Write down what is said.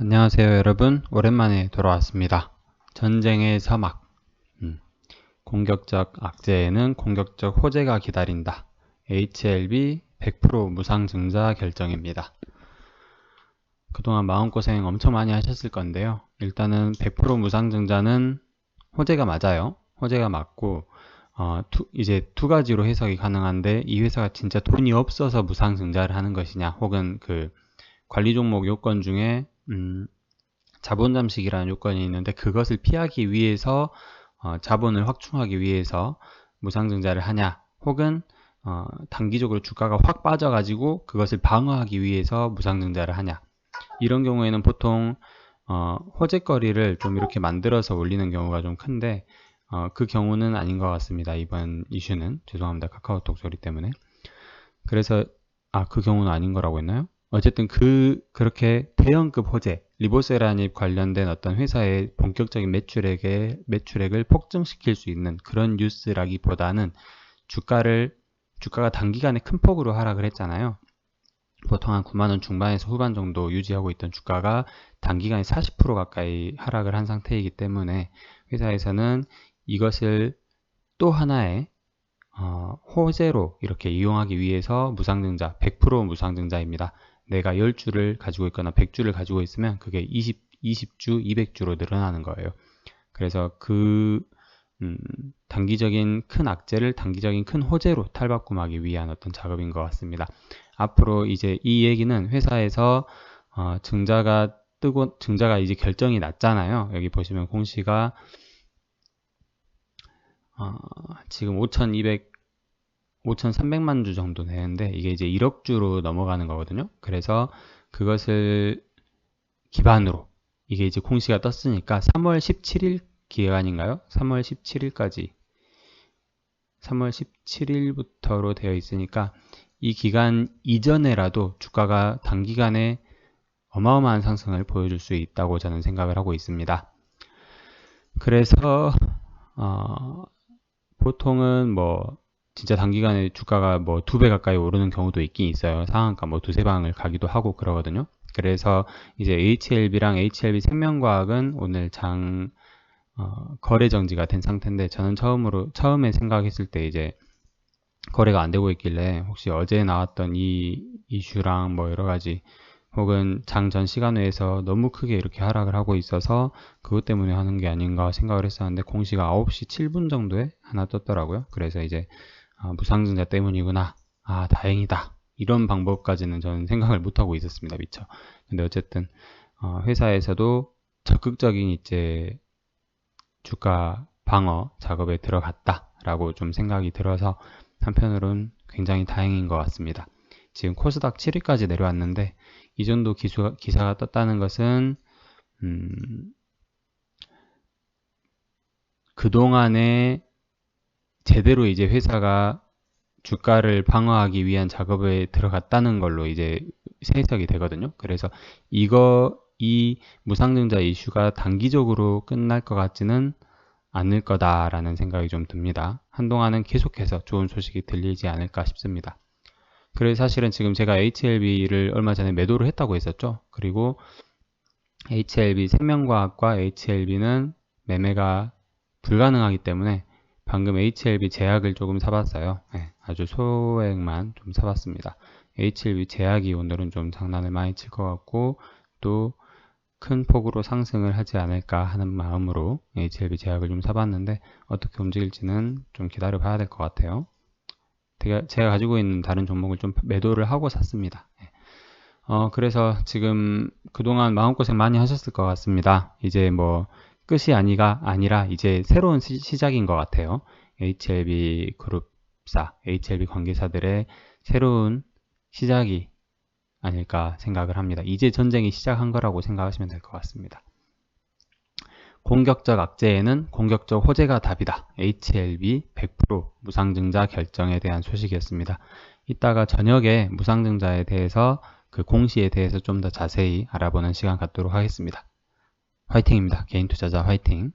안녕하세요 여러분. 오랜만에 돌아왔습니다. 전쟁의 서막. 음, 공격적 악재에는 공격적 호재가 기다린다. HLB 100% 무상증자 결정입니다. 그동안 마음고생 엄청 많이 하셨을 건데요. 일단은 100% 무상증자는 호재가 맞아요. 호재가 맞고 어, 투, 이제 두 가지로 해석이 가능한데 이 회사가 진짜 돈이 없어서 무상증자를 하는 것이냐 혹은 그 관리 종목 요건 중에 음, 자본 잠식이라는 요건이 있는데 그것을 피하기 위해서 어, 자본을 확충하기 위해서 무상증자를 하냐 혹은 어, 단기적으로 주가가 확 빠져가지고 그것을 방어하기 위해서 무상증자를 하냐 이런 경우에는 보통 어, 호재거리를 좀 이렇게 만들어서 올리는 경우가 좀 큰데 어, 그 경우는 아닌 것 같습니다. 이번 이슈는 죄송합니다. 카카오톡 소리 때문에 그래서 아 그 경우는 아닌 거라고 했나요? 어쨌든 그 그렇게 대형급 호재 리보세라닙 관련된 어떤 회사의 본격적인 매출액에 매출액을 폭증시킬 수 있는 그런 뉴스라기보다는 주가를 주가가 단기간에 큰 폭으로 하락을 했잖아요. 보통 한 9만 원 중반에서 후반 정도 유지하고 있던 주가가 단기간에 40% 가까이 하락을 한 상태이기 때문에 회사에서는 이것을 또 하나의 어, 호재로 이렇게 이용하기 위해서 무상증자 100% 무상증자입니다. 내가 10주를 가지고 있거나 100주를 가지고 있으면 그게 20, 20주, 200주로 늘어나는 거예요. 그래서 그 음, 단기적인 큰 악재를 단기적인 큰 호재로 탈바꿈하기 위한 어떤 작업인 것 같습니다. 앞으로 이제 이 얘기는 회사에서 어, 증자가 뜨고 증자가 이제 결정이 났잖아요. 여기 보시면 공시가 어, 지금 5,200 5,300만 주 정도 되는데 이게 이제 1억 주로 넘어가는 거거든요. 그래서 그것을 기반으로 이게 이제 공시가 떴으니까 3월 17일 기간인가요? 3월 17일까지 3월 17일부터로 되어 있으니까 이 기간 이전에라도 주가가 단기간에 어마어마한 상승을 보여줄 수 있다고 저는 생각을 하고 있습니다. 그래서 어, 보통은 뭐 진짜 단기간에 주가가 뭐 두 배 가까이 오르는 경우도 있긴 있어요. 상한가 뭐 두세 방을 가기도 하고 그러거든요. 그래서 이제 HLB랑 HLB 생명과학은 오늘 장 어, 거래 정지가 된 상태인데 저는 처음으로 처음에 생각했을 때 이제 거래가 안 되고 있길래 혹시 어제 나왔던 이 이슈랑 뭐 여러 가지 혹은 장 전 시간 외에서 너무 크게 이렇게 하락을 하고 있어서 그것 때문에 하는 게 아닌가 생각을 했었는데 공시가 9시 7분 정도에 하나 떴더라고요. 그래서 이제 아, 무상증자 때문이구나. 아, 다행이다. 이런 방법까지는 저는 생각을 못하고 있었습니다. 미처. 근데 어쨌든, 어, 회사에서도 적극적인 이제 주가 방어 작업에 들어갔다라고 좀 생각이 들어서 한편으론 굉장히 다행인 것 같습니다. 지금 코스닥 7위까지 내려왔는데 이 정도 기수, 기사가 떴다는 것은 음, 그동안에 제대로 이제 회사가 주가를 방어하기 위한 작업에 들어갔다는 걸로 이제 해석이 되거든요. 그래서 이거 이 무상증자 이슈가 단기적으로 끝날 것 같지는 않을 거다라는 생각이 좀 듭니다. 한동안은 계속해서 좋은 소식이 들리지 않을까 싶습니다. 그래서 사실은 지금 제가 HLB를 얼마 전에 매도를 했다고 했었죠. 그리고 HLB 생명과학과 HLB는 매매가 불가능하기 때문에 방금 HLB 제약을 조금 사봤어요. 네, 아주 소액만 좀 사봤습니다. HLB 제약이 오늘은 좀 장난을 많이 칠 것 같고 또 큰 폭으로 상승을 하지 않을까 하는 마음으로 HLB 제약을 좀 사봤는데 어떻게 움직일지는 좀 기다려 봐야 될 것 같아요. 제가, 가지고 있는 다른 종목을 좀 매도를 하고 샀습니다. 네. 어, 그래서 지금 그동안 마음고생 많이 하셨을 것 같습니다. 이제 뭐 끝이 아니가 아니라 이제 새로운 시, 시작인 것 같아요. HLB 그룹사, HLB 관계사들의 새로운 시작이 아닐까 생각을 합니다. 이제 전쟁이 시작한 거라고 생각하시면 될 것 같습니다. 공격적 악재에는 공격적 호재가 답이다. HLB 100% 무상증자 결정에 대한 소식이었습니다. 이따가 저녁에 무상증자에 대해서 그 공시에 대해서 좀 더 자세히 알아보는 시간 갖도록 하겠습니다. 화이팅입니다. 개인 투자자 화이팅.